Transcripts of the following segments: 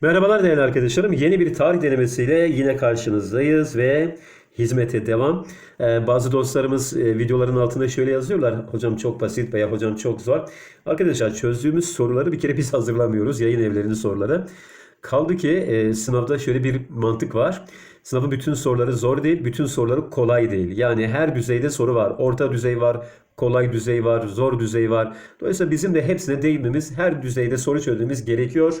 Merhabalar değerli arkadaşlarım. Yeni bir tarih denemesiyle yine karşınızdayız ve hizmete devam. Ee, bazı dostlarımız e, videoların altında şöyle yazıyorlar. Hocam çok basit veya hocam çok zor. Arkadaşlar çözdüğümüz soruları bir kere biz hazırlamıyoruz. Yayın evlerinin soruları. Kaldı ki e, sınavda şöyle bir mantık var. Sınavın bütün soruları zor değil, bütün soruları kolay değil. Yani her düzeyde soru var. Orta düzey var, kolay düzey var, zor düzey var. Dolayısıyla bizim de hepsine değinmemiz, her düzeyde soru çözmemiz gerekiyor.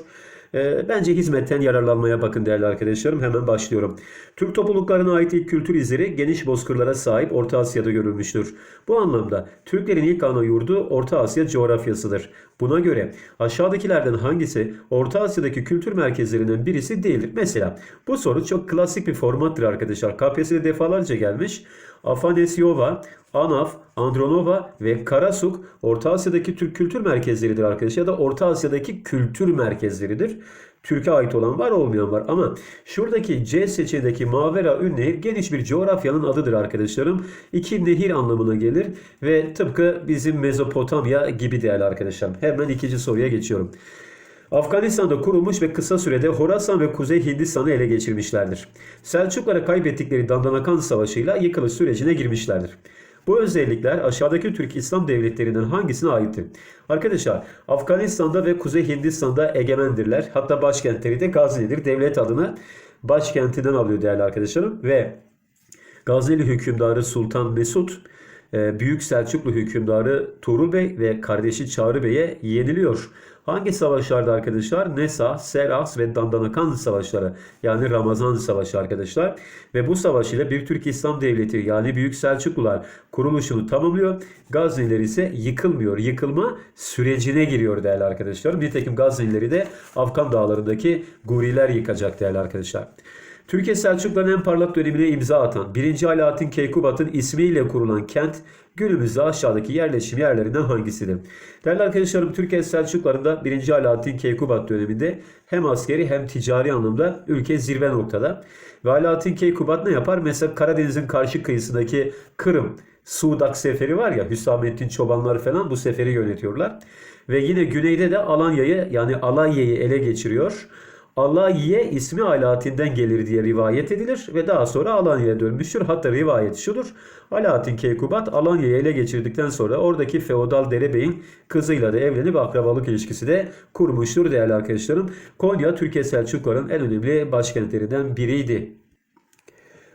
E, bence hizmetten yararlanmaya bakın değerli arkadaşlarım. Hemen başlıyorum. Türk topluluklarına ait ilk kültür izleri geniş bozkırlara sahip Orta Asya'da görülmüştür. Bu anlamda Türklerin ilk ana yurdu Orta Asya coğrafyasıdır. Buna göre aşağıdakilerden hangisi Orta Asya'daki kültür merkezlerinden birisi değildir? Mesela bu soru çok klasik bir formattır arkadaşlar. KPSS'de defalarca gelmiş. Afanesyova, Anaf, Andronova ve Karasuk Orta Asya'daki Türk kültür merkezleridir arkadaşlar. Ya da Orta Asya'daki kültür merkezleridir. Türkiye ait olan var olmayan var ama şuradaki C seçeneğindeki Mavera Ünnehir geniş bir coğrafyanın adıdır arkadaşlarım. İki nehir anlamına gelir ve tıpkı bizim Mezopotamya gibi değerli arkadaşlarım. Hemen ikinci soruya geçiyorum. Afganistan'da kurulmuş ve kısa sürede Horasan ve Kuzey Hindistan'ı ele geçirmişlerdir. Selçuklara kaybettikleri Dandanakan Savaşı'yla yıkılış sürecine girmişlerdir. Bu özellikler aşağıdaki Türk İslam devletlerinden hangisine aittir? Arkadaşlar Afganistan'da ve Kuzey Hindistan'da egemendirler. Hatta başkentleri de Gazni'dir. Devlet adını başkentinden alıyor değerli arkadaşlarım. Ve Gazneli hükümdarı Sultan Mesut e, Büyük Selçuklu hükümdarı Tuğrul Bey ve kardeşi Çağrı Bey'e yeniliyor. Hangi savaşlarda arkadaşlar? Nesa, Seras ve Dandanakan savaşları yani Ramazan savaşı arkadaşlar. Ve bu savaş ile bir Türk İslam Devleti yani Büyük Selçuklular kuruluşunu tamamlıyor. Gazniler ise yıkılmıyor. Yıkılma sürecine giriyor değerli arkadaşlar. Nitekim Gaznileri de Afgan dağlarındaki Guriler yıkacak değerli arkadaşlar. Türkiye Selçukluların en parlak dönemine imza atan 1. Alaaddin Keykubat'ın ismiyle kurulan kent günümüzde aşağıdaki yerleşim yerlerinden hangisidir? Değerli arkadaşlarım Türkiye Selçuklularında 1. Alaaddin Keykubat döneminde hem askeri hem ticari anlamda ülke zirve noktada. Ve Alaaddin Keykubat ne yapar? Mesela Karadeniz'in karşı kıyısındaki Kırım, Sudak seferi var ya Hüsamettin Çobanlar falan bu seferi yönetiyorlar. Ve yine güneyde de Alanya'yı yani Alanya'yı ele geçiriyor. Alayiye ismi Alaaddin'den gelir diye rivayet edilir ve daha sonra Alanya'ya dönmüştür. Hatta rivayet şudur. Alaaddin Keykubat Alanya'yı ele geçirdikten sonra oradaki feodal derebeyin kızıyla da evlenip akrabalık ilişkisi de kurmuştur değerli arkadaşlarım. Konya Türkiye Selçukluların en önemli başkentlerinden biriydi.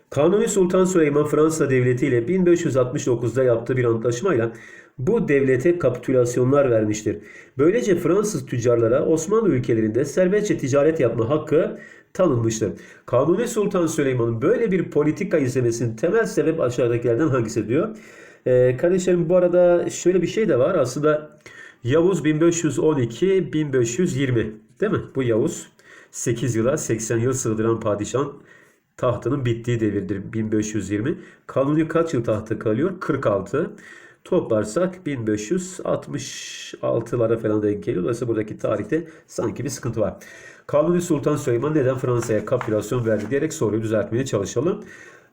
Kanuni Sultan Süleyman Fransa Devleti ile 1569'da yaptığı bir antlaşmayla bu devlete kapitülasyonlar vermiştir. Böylece Fransız tüccarlara Osmanlı ülkelerinde serbestçe ticaret yapma hakkı tanınmıştır. Kanuni Sultan Süleyman'ın böyle bir politika izlemesinin temel sebep aşağıdakilerden hangisi diyor. Ee, kardeşlerim bu arada şöyle bir şey de var. Aslında Yavuz 1512-1520 değil mi? Bu Yavuz 8 yıla 80 yıl sığdıran padişahın tahtının bittiği devirdir 1520. Kanuni kaç yıl tahta kalıyor? 46. Toplarsak 1566'lara falan denk geliyor. Dolayısıyla buradaki tarihte sanki bir sıkıntı var. Kanuni Sultan Süleyman neden Fransa'ya kapitülasyon verdi diyerek soruyu düzeltmeye çalışalım.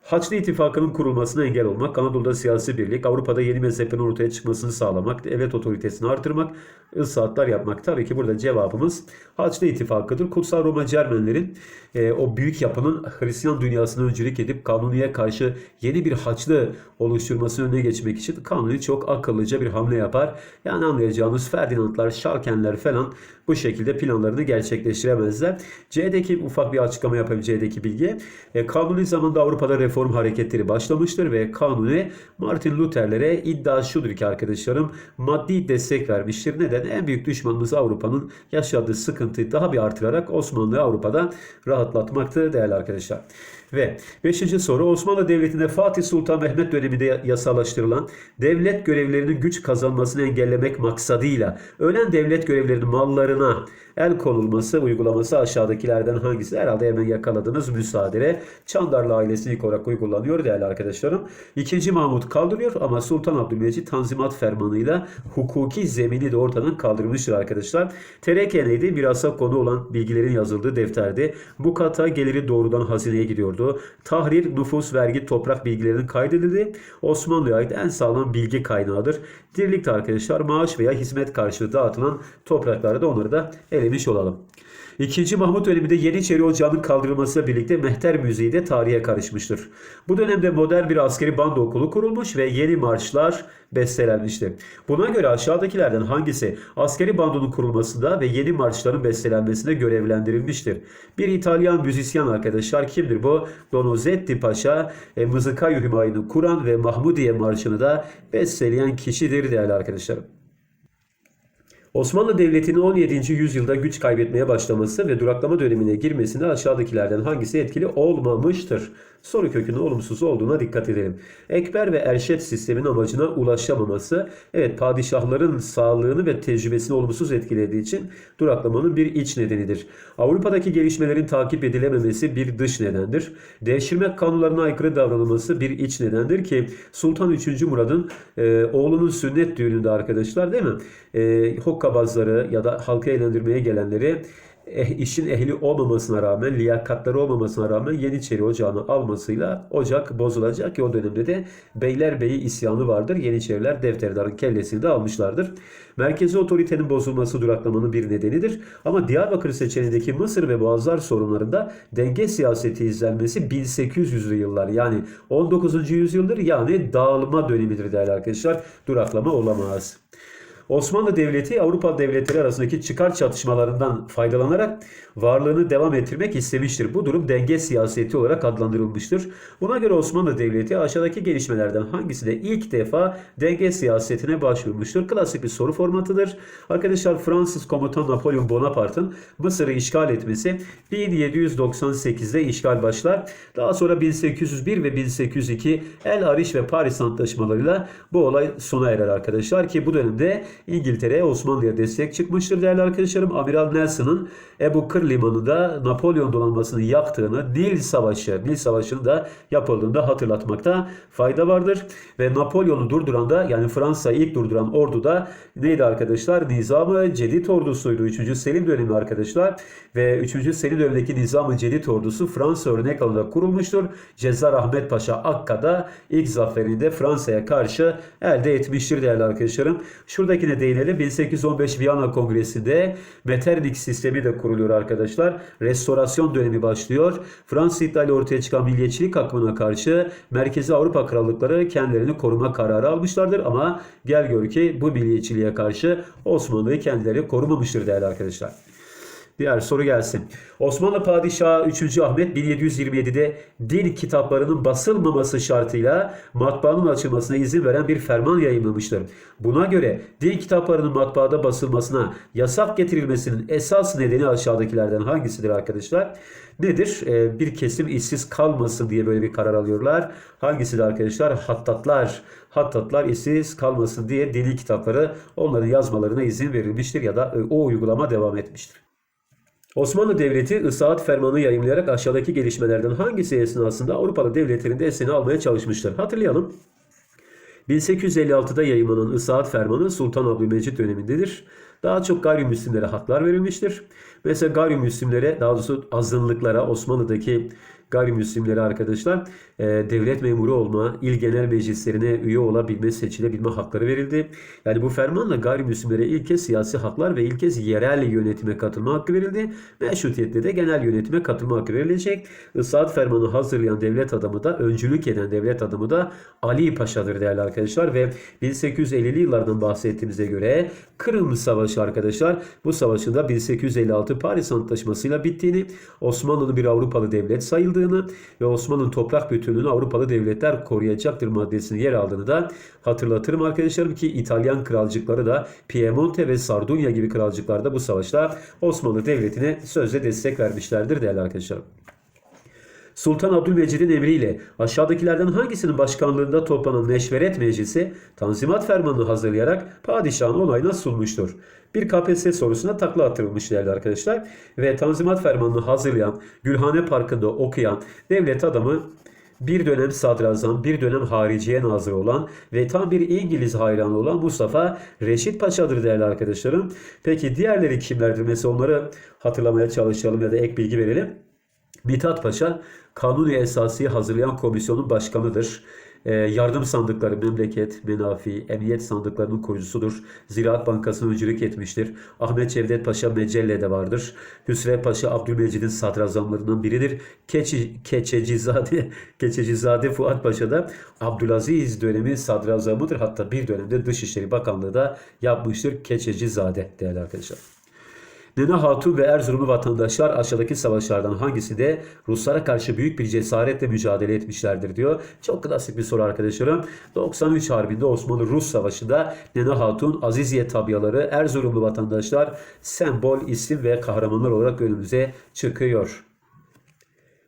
Haçlı İttifakı'nın kurulmasına engel olmak, Anadolu'da siyasi birlik, Avrupa'da yeni mezheplerin ortaya çıkmasını sağlamak, devlet otoritesini artırmak, ıslahatlar yapmak. Tabii ki burada cevabımız Haçlı İttifakı'dır. Kutsal Roma Cermenlerin e, o büyük yapının Hristiyan dünyasına öncülük edip Kanuni'ye karşı yeni bir Haçlı oluşturmasının önüne geçmek için Kanuni çok akıllıca bir hamle yapar. Yani anlayacağınız Ferdinandlar, Şalkenler falan bu şekilde planlarını gerçekleştiremezler. C'deki ufak bir açıklama yapayım C'deki bilgi. E, Kanuni zamanında Avrupa'da reform hareketleri başlamıştır ve Kanuni Martin Luther'lere iddia şudur ki arkadaşlarım maddi destek vermiştir. Neden? En büyük düşmanımız Avrupa'nın yaşadığı sıkıntıyı daha bir artırarak Osmanlı Avrupa'da rahatlatmaktı değerli arkadaşlar. Ve 5. soru Osmanlı Devleti'nde Fatih Sultan Mehmet döneminde yasalaştırılan devlet görevlerinin güç kazanmasını engellemek maksadıyla ölen devlet görevlerinin mallarına el konulması uygulaması aşağıdakilerden hangisi? Herhalde hemen yakaladınız müsaade. Çandarlı ailesi ilk olarak uygulanıyor değerli arkadaşlarım. İkinci Mahmut kaldırıyor ama Sultan Abdülmecit Tanzimat Fermanı'yla hukuki zemini de ortadan kaldırmıştır arkadaşlar. Tereke neydi? Mirasa konu olan bilgilerin yazıldığı defterdi. Bu kata geliri doğrudan hazineye gidiyordu. Tahrir, nüfus, vergi, toprak bilgilerinin kaydedildi. Osmanlı'ya ait en sağlam bilgi kaynağıdır. Dirlikte arkadaşlar maaş veya hizmet karşılığı dağıtılan topraklarda onları da elemiş olalım. İkinci Mahmut döneminde Yeniçeri Ocağı'nın kaldırılmasıyla birlikte mehter müziği de tarihe karışmıştır. Bu dönemde modern bir askeri bando okulu kurulmuş ve yeni marşlar bestelenmişti. Buna göre aşağıdakilerden hangisi askeri bandonun kurulmasında ve yeni marşların bestelenmesinde görevlendirilmiştir? Bir İtalyan müzisyen arkadaşlar kimdir bu? Donizetti Paşa e, Mızıkayı Hümayun'u kuran ve Mahmudiye Marşı'nı da besteleyen kişidir değerli arkadaşlarım. Osmanlı Devleti'nin 17. yüzyılda güç kaybetmeye başlaması ve duraklama dönemine girmesinde aşağıdakilerden hangisi etkili olmamıştır? Soru kökünün olumsuz olduğuna dikkat edelim. Ekber ve Erşet sistemin amacına ulaşamaması, evet padişahların sağlığını ve tecrübesini olumsuz etkilediği için duraklamanın bir iç nedenidir. Avrupa'daki gelişmelerin takip edilememesi bir dış nedendir. Devşirme kanunlarına aykırı davranılması bir iç nedendir ki Sultan 3. Murad'ın e, oğlunun sünnet düğününde arkadaşlar değil mi? E, hokkabazları ya da halka eğlendirmeye gelenleri eh, işin ehli olmamasına rağmen, liyakatları olmamasına rağmen Yeniçeri Ocağı'nı almasıyla ocak bozulacak ki o dönemde de Beylerbeyi isyanı vardır. Yeniçeriler Defterdar'ın kellesini de almışlardır. Merkezi otoritenin bozulması duraklamanın bir nedenidir. Ama Diyarbakır seçeneğindeki Mısır ve Boğazlar sorunlarında denge siyaseti izlenmesi 1800'lü yıllar yani 19. yüzyıldır yani dağılma dönemidir değerli arkadaşlar. Duraklama olamaz. Osmanlı Devleti Avrupa devletleri arasındaki çıkar çatışmalarından faydalanarak varlığını devam ettirmek istemiştir. Bu durum denge siyaseti olarak adlandırılmıştır. Buna göre Osmanlı Devleti aşağıdaki gelişmelerden hangisi de ilk defa denge siyasetine başvurmuştur? Klasik bir soru formatıdır. Arkadaşlar Fransız komutan Napolyon Bonaparte'ın Mısır'ı işgal etmesi 1798'de işgal başlar. Daha sonra 1801 ve 1802 El Ariş ve Paris Antlaşmalarıyla bu olay sona erer arkadaşlar ki bu dönemde İngiltere Osmanlı'ya destek çıkmıştır değerli arkadaşlarım. Amiral Nelson'ın Ebu Kır Limanı'nda Napolyon donanmasını yaktığını, Nil Savaşı, Nil Savaşı'nın da yapıldığında hatırlatmakta fayda vardır. Ve Napolyon'u durduran da yani Fransa'yı ilk durduran ordu da neydi arkadaşlar? Nizam-ı Cedid ordusuydu. 3. Selim dönemi arkadaşlar. Ve 3. Selim dönemindeki Nizam-ı Cedid ordusu Fransa örnek alarak kurulmuştur. Cezar Ahmet Paşa Akka'da ilk zaferini de Fransa'ya karşı elde etmiştir değerli arkadaşlarım. Şuradakine değinelim. 1815 Viyana Kongresi'nde Metternich sistemi de kuruluyor arkadaşlar. Restorasyon dönemi başlıyor. Fransız iddiayla ortaya çıkan milliyetçilik akımına karşı Merkezi Avrupa krallıkları kendilerini koruma kararı almışlardır ama gel gör ki bu milliyetçiliğe karşı Osmanlı'yı kendileri korumamıştır değerli arkadaşlar. Diğer soru gelsin. Osmanlı Padişahı 3. Ahmet 1727'de din kitaplarının basılmaması şartıyla matbaanın açılmasına izin veren bir ferman yayınlamıştır. Buna göre din kitaplarının matbaada basılmasına yasak getirilmesinin esas nedeni aşağıdakilerden hangisidir arkadaşlar? Nedir? Ee, bir kesim işsiz kalmasın diye böyle bir karar alıyorlar. Hangisi de arkadaşlar? Hattatlar. Hattatlar işsiz kalmasın diye dini kitapları onların yazmalarına izin verilmiştir ya da e, o uygulama devam etmiştir. Osmanlı Devleti ıslahat fermanı yayımlayarak aşağıdaki gelişmelerden hangisi esnasında Avrupalı devletlerinde esini almaya çalışmıştır? Hatırlayalım. 1856'da yayımlanan ıslahat fermanı Sultan Abdülmecit dönemindedir. Daha çok gayrimüslimlere haklar verilmiştir. Mesela gayrimüslimlere daha doğrusu azınlıklara Osmanlı'daki gayrimüslimlere arkadaşlar e, devlet memuru olma, il genel meclislerine üye olabilme, seçilebilme hakları verildi. Yani bu fermanla gayrimüslimlere ilk kez siyasi haklar ve ilk kez yerel yönetime katılma hakkı verildi. Meşrutiyette de genel yönetime katılma hakkı verilecek. Islahat fermanı hazırlayan devlet adamı da, öncülük eden devlet adamı da Ali Paşa'dır değerli arkadaşlar ve 1850'li yıllardan bahsettiğimize göre Kırım Savaşı arkadaşlar bu savaşın da 1856 Paris Antlaşması'yla bittiğini, Osmanlı'nın bir Avrupalı devlet sayıldığını ve Osmanlı'nın toprak bütünlüğünü Avrupalı devletler koruyacaktır maddesinin yer aldığını da hatırlatırım arkadaşlarım ki İtalyan kralcıkları da Piemonte ve Sardunya gibi kralcıklar da bu savaşta Osmanlı Devleti'ne sözle destek vermişlerdir değerli arkadaşlarım. Sultan Abdülmecid'in emriyle aşağıdakilerden hangisinin başkanlığında toplanan Meşveret Meclisi Tanzimat Fermanı'nı hazırlayarak padişahın onayına sunmuştur. Bir KPSS sorusuna takla attırılmış değerli arkadaşlar. Ve Tanzimat Fermanı'nı hazırlayan, Gülhane Parkı'nda okuyan devlet adamı bir dönem sadrazam, bir dönem hariciye nazırı olan ve tam bir İngiliz hayranı olan Mustafa Reşit Paşa'dır değerli arkadaşlarım. Peki diğerleri kimlerdir? Mesela onları hatırlamaya çalışalım ya da ek bilgi verelim. Mithat Paşa Kanuni Esasi'yi hazırlayan komisyonun başkanıdır. e, yardım sandıkları, memleket, menafi, emniyet sandıklarının kurucusudur. Ziraat Bankası'na öncülük etmiştir. Ahmet Cevdet Paşa Mecelle'de vardır. Hüsrev Paşa Abdülmecid'in sadrazamlarından biridir. Keçi, Keçecizade, Keçecizade Fuat Paşa da Abdülaziz dönemi sadrazamıdır. Hatta bir dönemde Dışişleri Bakanlığı da yapmıştır. Keçecizade değerli arkadaşlar. Nene Hatun ve Erzurumlu vatandaşlar aşağıdaki savaşlardan hangisinde Ruslara karşı büyük bir cesaretle mücadele etmişlerdir diyor. Çok klasik bir soru arkadaşlarım. 93 Harbi'nde Osmanlı-Rus Savaşı'nda Nene Hatun, Aziziye tabyaları, Erzurumlu vatandaşlar sembol, isim ve kahramanlar olarak önümüze çıkıyor.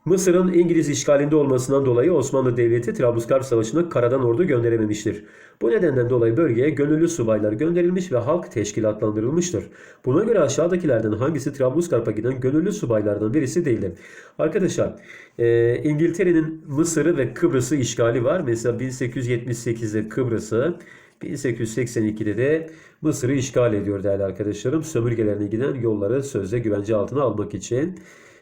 Mısır'ın İngiliz işgalinde olmasından dolayı Osmanlı Devleti Trablusgarp Savaşı'na karadan ordu gönderememiştir. Bu nedenden dolayı bölgeye gönüllü subaylar gönderilmiş ve halk teşkilatlandırılmıştır. Buna göre aşağıdakilerden hangisi Trablusgarp'a giden gönüllü subaylardan birisi değildir? Arkadaşlar e, İngiltere'nin Mısır'ı ve Kıbrıs'ı işgali var. Mesela 1878'de Kıbrıs'ı 1882'de de Mısır'ı işgal ediyor değerli arkadaşlarım. Sömürgelerine giden yolları sözde güvence altına almak için.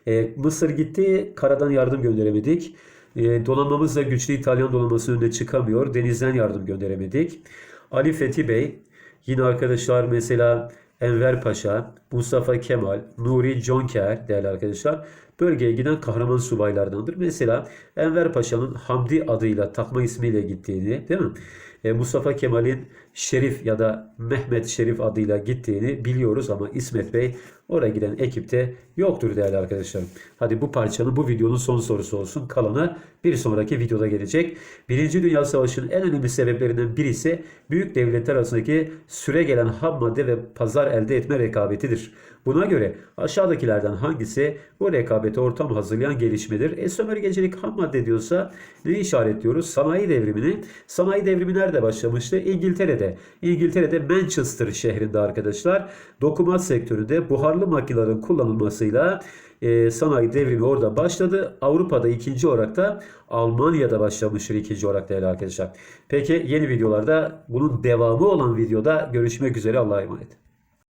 E, Mısır gitti, karadan yardım gönderemedik. E, donanmamız da güçlü İtalyan donanması önüne çıkamıyor. Denizden yardım gönderemedik. Ali Fethi Bey, yine arkadaşlar mesela Enver Paşa, Mustafa Kemal, Nuri Jonker değerli arkadaşlar bölgeye giden kahraman subaylardandır. Mesela Enver Paşa'nın Hamdi adıyla takma ismiyle gittiğini değil mi? E, Mustafa Kemal'in Şerif ya da Mehmet Şerif adıyla gittiğini biliyoruz ama İsmet Bey oraya giden ekipte yoktur değerli arkadaşlarım. Hadi bu parçanın bu videonun son sorusu olsun. Kalanı bir sonraki videoda gelecek. Birinci Dünya Savaşı'nın en önemli sebeplerinden birisi büyük devletler arasındaki süre gelen ham madde ve pazar elde etme rekabetidir. Buna göre aşağıdakilerden hangisi bu rekabete ortam hazırlayan gelişmedir? E sömürgecilik ham madde diyorsa ne işaretliyoruz? Sanayi devrimini. Sanayi devrimi nerede başlamıştı? İngiltere'de. İngiltere'de Manchester şehrinde arkadaşlar dokumat sektöründe buharlı makinelerin kullanılmasıyla e, sanayi devrimi orada başladı. Avrupa'da ikinci olarak da Almanya'da başlamıştır ikinci olarak değerli arkadaşlar. Peki yeni videolarda bunun devamı olan videoda görüşmek üzere Allah'a emanet.